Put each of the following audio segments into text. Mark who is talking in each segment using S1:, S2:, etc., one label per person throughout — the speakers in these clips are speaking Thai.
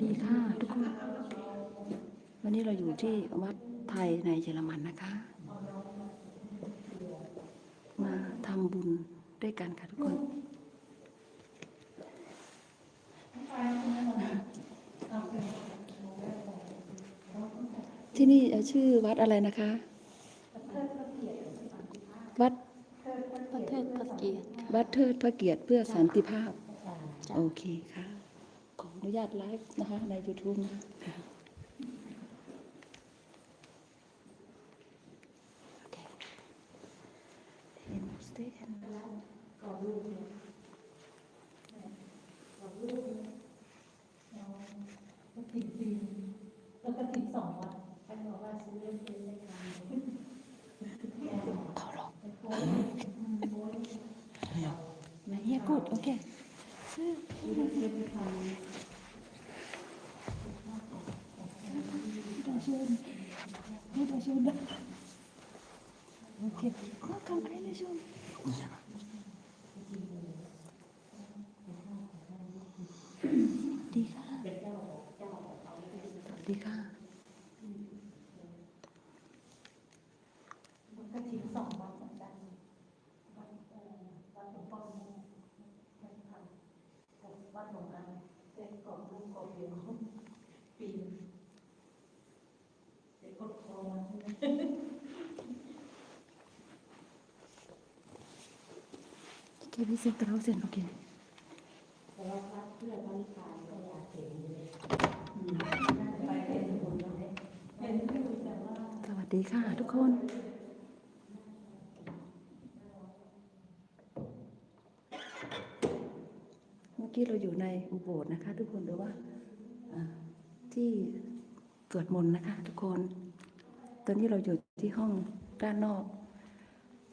S1: ดีค่ะทุกคน วันนี้เราอยู่ที่วัดไทยในเยอรมันนะคะ มาทำบุญด้วยกันค่ะทุกคน ที่นี่เอ่อชื่อวัดอะไรนะคะ วัด
S2: ประเทศพระเกียรติ
S1: วัดเทิดพระเกียรติเพื่อสันติภาพ โอเคค่ะข ออนุญาตไลฟ์นะคะ ใน YouTube นะคะโอเคเห็นสเตชัน
S3: แล้วก็ติดสองวันท่านบอกว่าซื้อเล่มเป็นเลขกลาง
S1: ขอร้องมาเฮียกูดโอเคซื้ ไม่ได้ชวนนะโอเ26,000
S3: okay. Mm -hmm. สวั
S1: สดีค่ะทุกคนเมื่อกี้เราอยู่ในอุโบสถ์นะคะ ทุกคนหรือว่าที่สวดมนต์นะคะ ทุกคน ตอนนี้เราอยู่ที่ห้องด้านนอก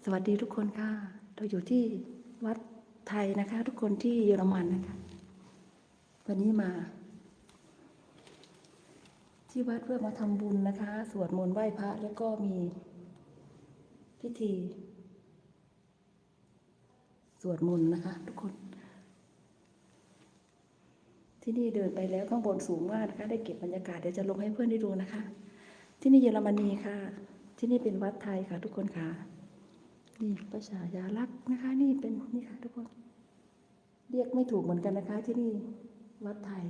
S1: สวัสดีทุกคนค่ะ เราอยู่ที่ วัดไทยนะคะ ทุกคนที่เยอรมันนะคะ วันนี้มา ที่วัดเพื่อมาทำบุญนะคะ สวดมนต์ไหว้พระแล้วก็มีพิธี สวดมนต์นะคะ ทุกคน ที่นี่เดินไปแล้วข้างบนสูงมากนะคะ ได้เก็บบรรยากาศเดี๋ยวจะลงให้เพื่อนได้ดูนะคะ ที่นี่เยอรมนีค่ะ ที่นี่เป็นวัดไทยค่ะ ทุกคนค่ะ นี่ประชายาลักษ์นะคะ นี่เป็นนี่ค่ะทุกคน เรียกไม่ถูกเหมือนกันนะคะ ที่นี่วัดไทย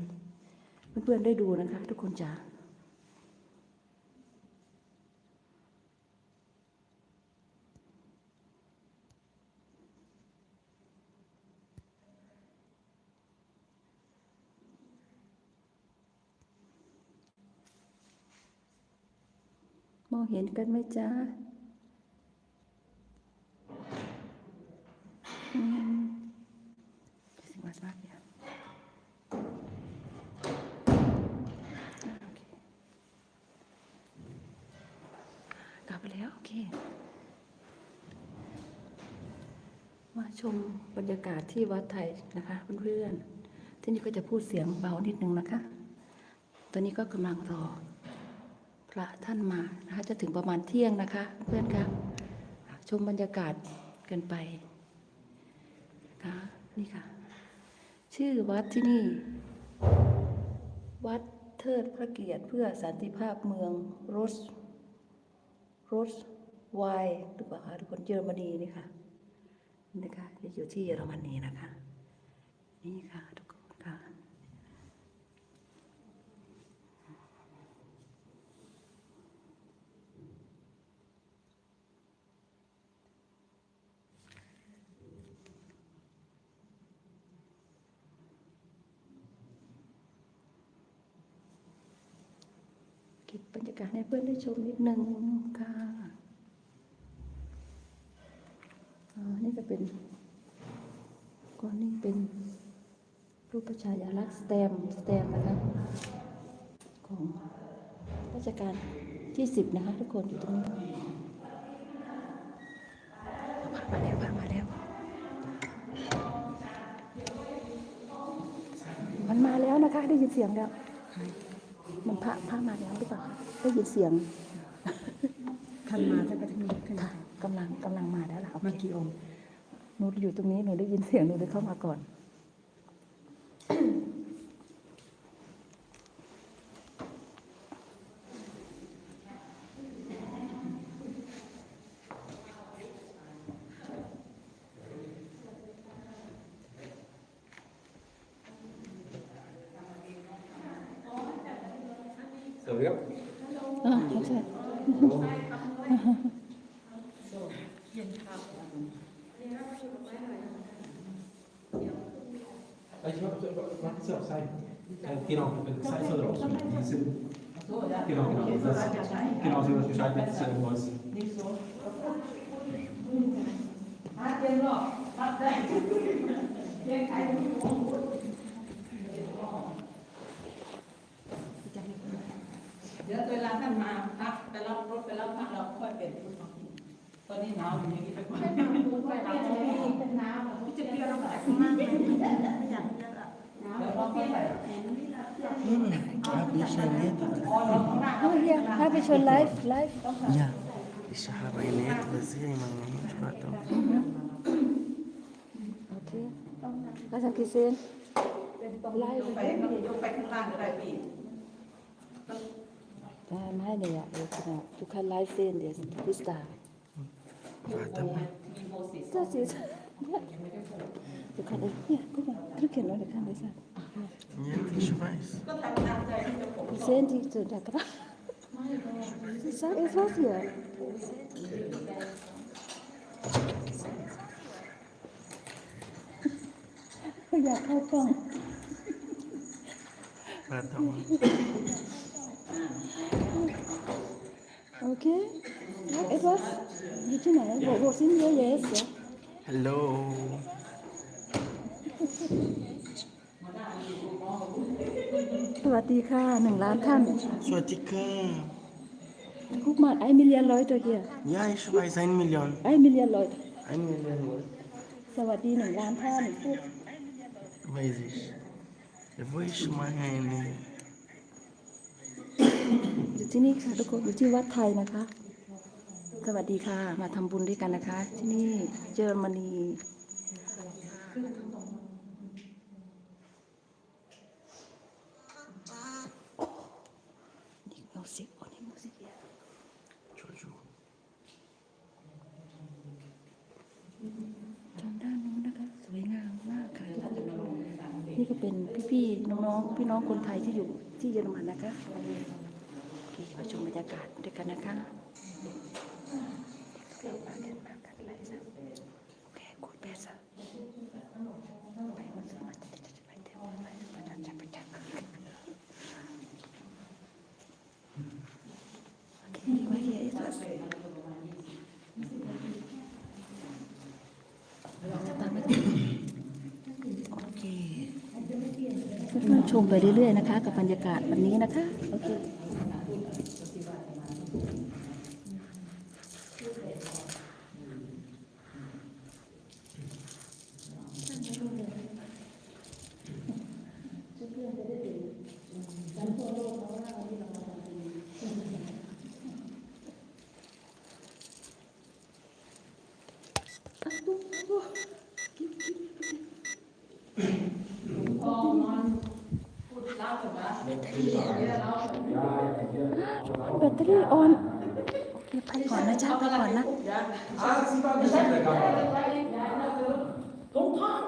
S1: เพื่อนๆได้ดูนะคะ ทุกคนจ๋ามองเห็นกันไหมจ๊ะอืมสิวัดวัดเนี่ยอ่าโอเคกลับไป แล้วโอเค มาชมบรรยากาศที่วัดไทยนะคะ เพื่อนๆ ที่นี่ก็จะพูดเสียงเบานิดนึงนะคะ ตอนนี้ก็กำลังรอ พระท่านมานะคะ จะถึงประมาณเที่ยงนะคะ เพื่อนครับ ชมบรรยากาศกันไปนะคะนี่ค่ะ ชื่อวัดที่นี่ วัดเทิดพระเกียรติเพื่อสันติภาพเมืองรส โรสไวน์หรือเปล่าคะทุกคนเยอรมนีนี่ค่ะนี่นะคะจะอยู่ที่เยอรมนีนะคะ นี่ค่ะทุกคนค่ะเก็บบรรยากาศให้เพื่อนได้ชมนิดนึงค่ะอ่านี่ก็ เป็นก้อนนี้เป็นรูปประชายาลักษณ์สแตมป์สแตมป์นะคะของรัชกาลที่สิบนะคะทุกคนอยู่ตรงนี้มาแล้วมาแล้วมันมาแล้วนะคะ ได้ยินเสียงแล้วมันพระพระมาแล้วหรือเปล่าคะได้ยินเสียง
S2: ท่านมาท่านก็จะมีขึ้น
S1: ค่ะกำลังกำลังมาแล้วล่ะโอ
S2: มา
S1: เค
S2: กี่องค์
S1: หนูอยู่ตรงนี้หนูได้ยินเสียงหนูเลยเข้ามาก่อน
S4: สวั
S1: สดีครับอ่
S4: ใช่ Ah, ich mache es ja auch sein. Genau, wenn es heißt oder auch So, ja? Genau, genau. Also das, halt genau, so das Bescheid mit
S5: seinem Holz. Nicht so. Hat er noch? Hat er? นนี้หนาวอยู่อย่างนี้ไปก่อน
S3: เป็นน้ำจะเปรี้ยวแล้วก็ข้างล่างอย่างนี้
S5: เดี๋ยวเราค่อยใส่
S6: Habe ich erlebt.
S5: อ๋อเราข้างหน้า
S1: เอาเฮียให้ไปชวนไลฟ์ไลฟ์
S6: Ja. Ich habe erlebt, was ich immer nicht warte.
S1: โอเคแล้วสังเกตเซนไลฟ์
S5: ไปยกไ This
S6: is
S1: you can yeah, go on. Drink it on the can is that. Nie,
S6: to się weiß.
S5: Send it to the graph. Is that is was here? Yeah.
S1: Die sehen die so da dran. Sag jetzt was hier. Ja, Kaufmann.
S6: Warte mal.
S1: Okay. Sag etwas. Bitte mal, wo, wo sind wir jetzt? Ja?
S6: Hallo.
S1: สวัสดีค่ะหนึ่งล้านท่าน
S6: Swatika.
S1: Guck mal, ein Million Leute hier.
S6: Ja, ich weiß, ein Million.
S1: Ein Million Leute.
S6: Ein Million.
S1: สวัสดีหนึ่งล้านท่านพูด
S6: Weiß ich. Wo ich meine.
S1: อยู่ ที่นี่ค่ะทุกคนอยู่ที่วัดไทยนะคะ สวัสดีค่ะมาทำบุญด้วยกันนะคะ ที่นี่เยอรมนีนี่มิวสิกโอ้นี่มิวสิกเนี่ย
S6: Jojo.
S1: ทางด้านนู้นนะคะสวยงามมากค่ะนี่ก็เป็นพี่ๆน้องๆพี่น้องคนไทยที่อยู่ที่เยอรมันนะคะ มาชมบรรยากาศด้วยกันนะคะเราคกูเปสโอเคไว้ชมไปเรื่อยๆนะคะ กับบรรยากาศวันนี้นะคะ โอเค แบตเตอรี่ออนโอเคไปก่อนนะจ๊ะไปก่อนนะ
S5: ตรงท่อง